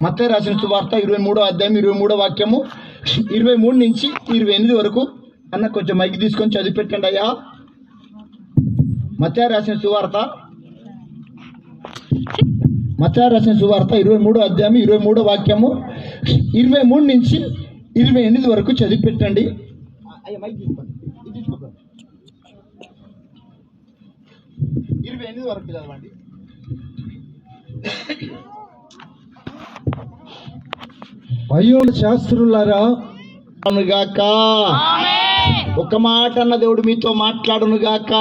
మత్తే రాసిన సువార్త ఇరవై మూడో అధ్యాయం ఇరవై మూడో వాక్యము ఇరవై మూడు నుంచి ఇరవై ఎనిమిది వరకు. అన్న కొంచెం మైక్ తీసుకొని చదివి పెట్టండి అయ్యా. మత్తే రాసిన సువార్త. మత్త రాసిన సువార్త ఇరవై మూడో అధ్యాయం ఇరవై మూడో వాక్యము ఇరవై మూడు నుంచి ఇరవై ఎనిమిది వరకు చదివి పెట్టండి ఇరవై ఎనిమిది వరకు చదవండి. అయ్యో శాస్త్రులారా గాక ఒక మాట అన్న దేవుడు మీతో మాట్లాడును గాక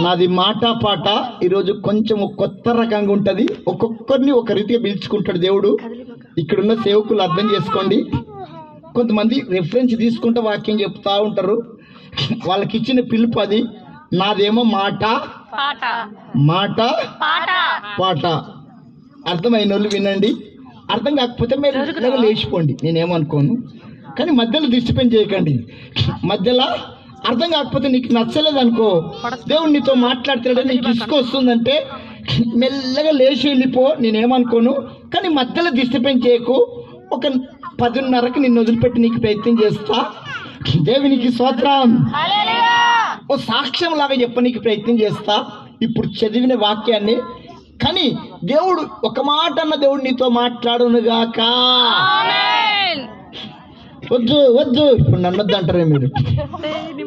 నాది మాట పాట ఈరోజు కొంచెం కొత్త రకంగా ఉంటది. ఒక్కొక్కరిని ఒక రీతిగా పిలుచుకుంటాడు దేవుడు. ఇక్కడున్న సేవకులు అర్థం చేసుకోండి. కొంతమంది రెఫరెన్స్ తీసుకుంటే వాక్యం చెప్తా ఉంటారు. వాళ్ళకి ఇచ్చిన పిలుపు అది. నాదేమో మాట. పాట. మాట. పాట. పాట. అర్థమైన వాళ్ళు వినండి. అర్థం కాకపోతే మీరు లేచిపోండి. నేనేమనుకోను. కానీ మధ్యలో డిస్టర్బెన్స్ చేయకండి. మధ్యలో అర్థం కాకపోతే నీకు నచ్చలేదు అనుకో దేవుడు నీతో మాట్లాడుతున్నాడు నీకు ఇసుక వస్తుందంటే మెల్లగా లేచి వెళ్ళిపో నేనేమనుకోను. కానీ మధ్యలో డిస్టర్బెన్స్ చేయకు. ఒక పదిన్నరకు నిన్ను వదిలిపెట్టి నీకు ప్రయత్నం చేస్తా. దేవునికి స్వత్రం ఓ సాక్ష్యం లాగా చెప్పనీకి ప్రయత్నం చేస్తా. ఇప్పుడు చదివిన వాక్యాన్ని కానీ దేవుడు ఒక మాట అన్న దేవుడు నీతో మాట్లాడునుగాక. వద్దు వద్దు. ఇప్పుడు నన్నొద్దు అంటారే మీరు.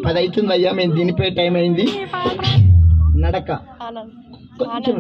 పది అవుతుంది అయ్యా మేము దీనిపై టైం అయింది. నడక. కొంచెం